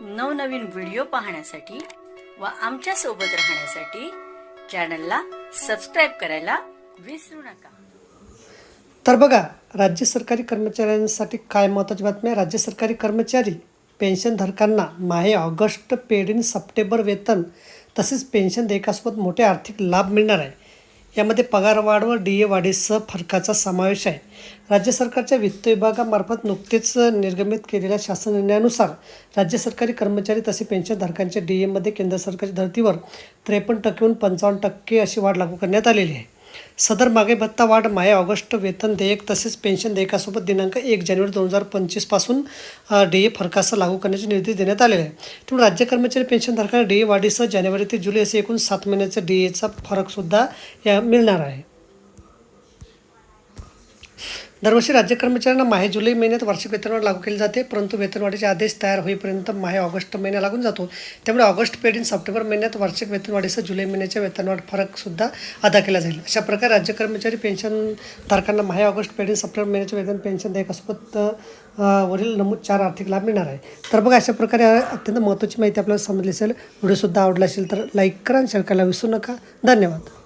नवनवीन व्हिडिओ पाहण्यासाठी व आमच्यासोबत राहण्यासाठी चॅनलला सबस्क्राईब करायला विसरू नका. तर बघा राज्य सरकारी कर्मचाऱ्यांसाठी काय महत्त्वाची बातमी आहे? राज्य सरकारी कर्मचारी पेन्शनधारकांना माहे ऑगस्ट पेड इन सप्टेंबर वेतन तसेच पेन्शन देयकासोबत मोठे आर्थिक लाभ मिळणार आहे. यामध्ये पगारवाढ व डी ए वाढीसह फरकाचा समावेश आहे. राज्य सरकारच्या वित्त विभागामार्फत नुकतेच निर्गमित केलेल्या शासन निर्णयानुसार राज्य सरकारी कर्मचारी तसे पेन्शनधारकांच्या डी एमध्ये केंद्र सरकारच्या धर्तीवर त्रेपन्न टक्केहून पंचावन्न टक्के अशी वाढ लागू करण्यात आलेली आहे. सदर मागे भत्ता वाढ माया ऑगस्ट वेतन देयक तसेच पेन्शन देयकासोबत दिनांक एक जानेवारी दोन हजार पंचवीसपासून डी ए फरकासह लागू करण्याचे निर्देश देण्यात आलेले आहे त्यामुळे राज्य कर्मचारी पेन्शनधारकांना डी ए वाढीसह जानेवारी ते जुलै असे एकूण सात महिन्याचा डी एचा फरकसुद्धा या मिळणार आहे. दरवर्षी राज्य कर्मचाऱ्यांना माहे जुलै महिन्यात वार्षिक वेतनवाढ लागू केली जाते परंतु वेतनवाढीचे आदेश तयार होईपर्यंत माहे ऑगस्ट महिना लागून जातो. त्यामुळे ऑगस्ट पेड इन सप्टेंबर महिन्यात वार्षिक वेतनवाढीसह जुलै महिन्याच्या वेतनवाढ फरकसुद्धा अदा केला जाईल. अशा प्रकारे राज्य कर्मचारी पेन्शनधारकांना माहे ऑगस्ट पेड इन सप्टेंबर महिन्याचे वेतन पेन्शन देयकासोबत वरील नमूद चार आर्थिक लाभ मिळणार आहे तर बघा अशा प्रकारे अत्यंत महत्त्वाची माहिती आपल्याला समजली असेल. व्हिडिओसुद्धा आवडला असेल तर लाईक करा आणि शेअर करायला विसरू नका. धन्यवाद.